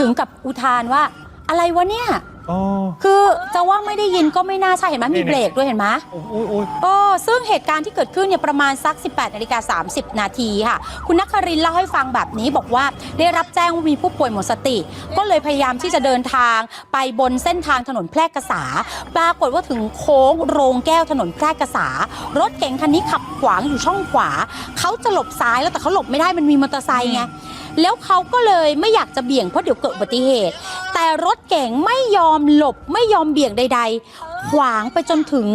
ถึงกับอุทานว่าอะไรวะเนี่ย อ๋อคือจะว่าไม่ได้ยินก็ไม่น่าใช่เห็นไหมนี่มีเบรกด้วยเห็นไหม โอ้ยโอ้ยโอ้ย โอ้ซึ่งเหตุการณ์ที่เกิดขึ้นเนี่ยประมาณสัก 18นาฬิกา30 นาทีค่ะ คุณนักครินทร์เล่าให้ฟังแบบนี้บอกว่าได้รับแจ้งว่ามีผู้ป่วยหมดสติ ก็เลยพยายามที่จะเดินทางไปบนเส้นทางถนนแพร่กษา ปรากฏว่าถึงโค้งโรงแก้วถนนแพร่กษา รถเก๋งคันนี้ขับขวางอยู่ช่องขวา เขาจะหลบซ้ายแล้วแต่เขาหลบไม่ได้มันมีมอเตอร์ไซค์ไง แล้วเขาก็เลยไม่อยากจะเบี่ยงเพราะเดี๋ยวเกิดอุบัติเหตุ แต่รถเก๋งไม่ยอมหลบไม่ยอมเบี่ยงใด ๆ ขวางไปจนถึง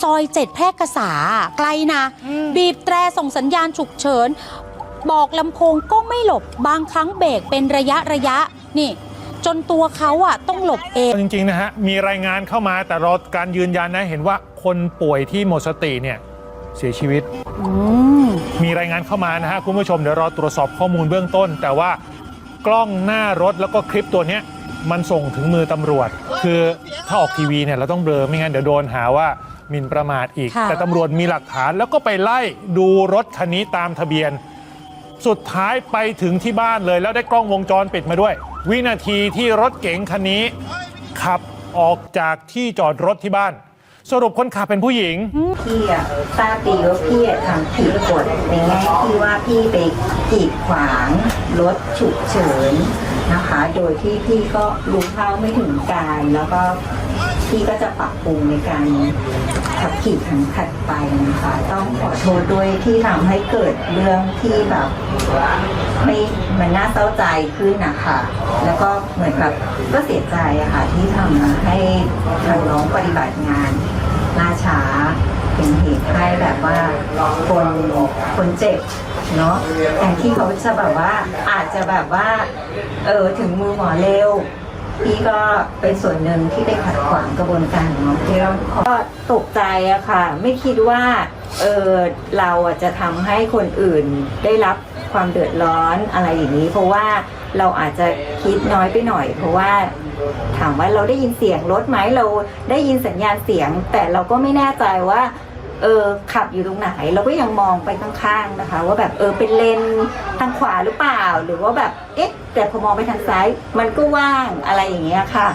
ซอยเจ็ดแพร่กษาไกลนะ บีบแตรส่งสัญญาณฉุกเฉิน บอกลำโพงก็ไม่หลบบางครั้งเบรกเป็นระยะระยะนี่ จนตัวเขาอะต้องหลบเอง จริง ๆ นะฮะ มีรายงานเข้ามาแต่รอการยืนยันนะเห็นว่าคนป่วยที่หมดสติเนี่ยเสียชีวิต อืม มีรายงานเข้ามานะฮะคุณผู้ชมเดี๋ยวรอตรวจสอบข้อมูลเบื้องต้น แต่ว่า กล้องหน้ารถแล้วก็คลิปตัวเนี้ยมันส่งถึงมือตำรวจ คือถ้าออกทีวีเนี่ยเราต้องเบลอไม่งั้นเดี๋ยวโดนหาว่าหมิ่นประมาทอีก ค่ะ แต่ตำรวจมีหลักฐานแล้วก็ไปไล่ดูรถคันนี้ตามทะเบียน สุดท้ายไปถึงที่บ้านเลยแล้วได้กล้องวงจรปิดมาด้วย วินาทีที่รถเก๋งคันนี้ ขับออกจากที่จอดรถที่บ้าน สรุปคนขับเป็นผู้หญิง พี่อะทราบดีว่าพี่อะทำผิดกฎในแง่ที่ว่าพี่ไปกีดขวางรถฉุกเฉินนะคะ โดยที่พี่ก็รู้เท่าไม่ถึงการแล้วก็ พี่ก็จะปรับปรุงในการขับขี่ครั้งถัดไปนะคะต้องขอโทษด้วยที่ทำให้เกิดเรื่องที่แบบไม่มันน่าเศร้าใจขึ้นนะคะแล้วก็เหมือนกับก็เสียใจอะค่ะที่ทำให้ทางน้องปฏิบัติงานล่าช้าเป็นเหตุให้แบบว่าคนคนเจ็บเนาะแทนที่เขาจะแบบว่าอาจจะแบบว่า เออถึงมือหมอเร็ว พี่ก็เป็นส่วนหนึ่งที่ไปขัดขวางกระบวนการของน้องที่เราก็ตกใจอะค่ะ ไม่คิดว่าเออเราอะจะทำให้คนอื่นได้รับความเดือดร้อนอะไรอย่างนี้ เพราะว่าเราอาจจะคิดน้อยไปหน่อย เพราะว่าถามว่าเราได้ยินเสียงรถไหมเราได้ยินสัญญาณเสียง แต่เราก็ไม่แน่ใจว่า เออขับอยู่ตรงไหน เราก็ยังมองไปข้างๆนะคะ ว่าแบบเออเป็นเลนทางขวาหรือเปล่า หรือว่าแบบเอ๊ะ แต่พอมองไปทางซ้าย มันก็ว่างอะไรอย่างเงี้ยค่ะ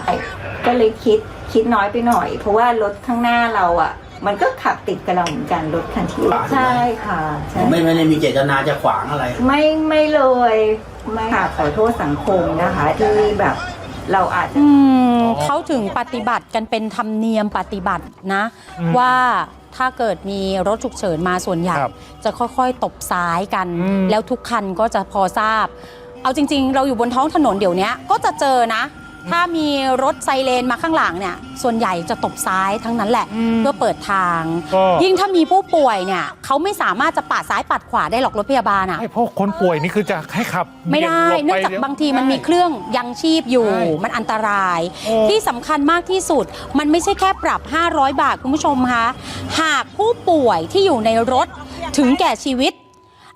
ก็เลยคิดคิดน้อยไปหน่อย เพราะว่ารถข้างหน้าเราอะ มันก็ขับติดกับเราเหมือนกันรถคันที่ใช่ค่ะใช่ไม่ไม่ได้มีเจตนาจะขวางอะไร ไม่ไม่เลยไม่ค่ะขอโทษสังคมนะคะที่แบบเราอาจจะอืมเขาถึงปฏิบัติกันเป็นธรรมเนียมปฏิบัตินะอืมว่า ถ้าเกิดมีรถฉุกเฉินมาส่วนใหญ่ ครับจะค่อยๆ ตบซ้ายกัน อืม แล้วทุกคันก็จะพอทราบ เอาจริง ๆ เราอยู่บนท้องถนนเดี๋ยวนี้ก็จะเจอนะ ถ้ามีรถไซเรนมาข้างหลังเนี่ย ส่วนใหญ่จะตบซ้ายทั้งนั้นแหละ เพื่อเปิดทาง ก็ ยิ่งถ้ามีผู้ป่วยเนี่ยเขาไม่สามารถจะปาดซ้ายปาดขวาได้หรอกรถพยาบาลอะไอ้พวกคนป่วยนี่คือจะให้ขับไม่ได้ บี่ยหลเนื่องจากไป บางทีมันมีเครื่องยังชีพอยู่ ใช่มันอันตราย โอ้ ที่สำคัญมากที่สุด มันไม่ใช่แค่ปรับ 500 บาท คุณผู้ชมคะ หากผู้ป่วยที่อยู่ในรถถึงแก่ชีวิต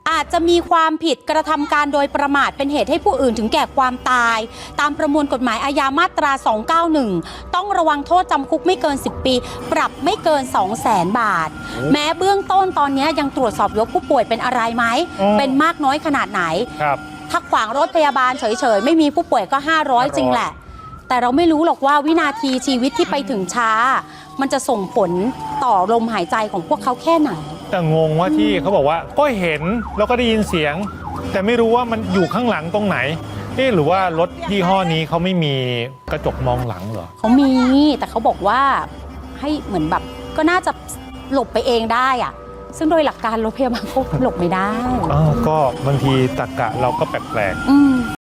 อาจจะมีความผิดกระทำการโดยประมาทเป็นเหตุให้ผู้อื่นถึงแก่ความตาย ตามประมวลกฎหมายอาญามาตรา 291 ต้องระวังโทษจำคุกไม่เกิน 10 ปี ปรับไม่เกิน 2 0 0แสนบาท แม้เบื้องต้นตอนนี้ยังตรวจสอบยกผู้ป่วยเป็นอะไรไหมอ๋อเป็นมากน้อยขนาดไหนครับถ้าขวางรถพยาบาลเฉยๆ ไม่มีผู้ป่วยก็ 500 จริงแหละ แต่เราไม่รู้หรอกว่าวินาทีชีวิตที่ไปถึงช้า มันจะส่งผลต่อลมหายใจของพวกเขาแค่ไหน แต่งงว่าที่เขาบอกว่าก็เห็นแล้วก็ได้ยินเสียง แต่ไม่รู้ว่ามันอยู่ข้างหลังตรงไหนเอ๊ะหรือว่ารถยี่ห้อนี้เขาไม่มีกระจกมองหลังเหรอเขามีแต่เขาบอกว่าให้เหมือนแบบก็น่าจะหลบไปเองได้อะซึ่งโดยหลักการรถพยาบาลเขาหลบไม่ได้อ้าวก็บางทีตรกกะเราก็แปลกๆ อืม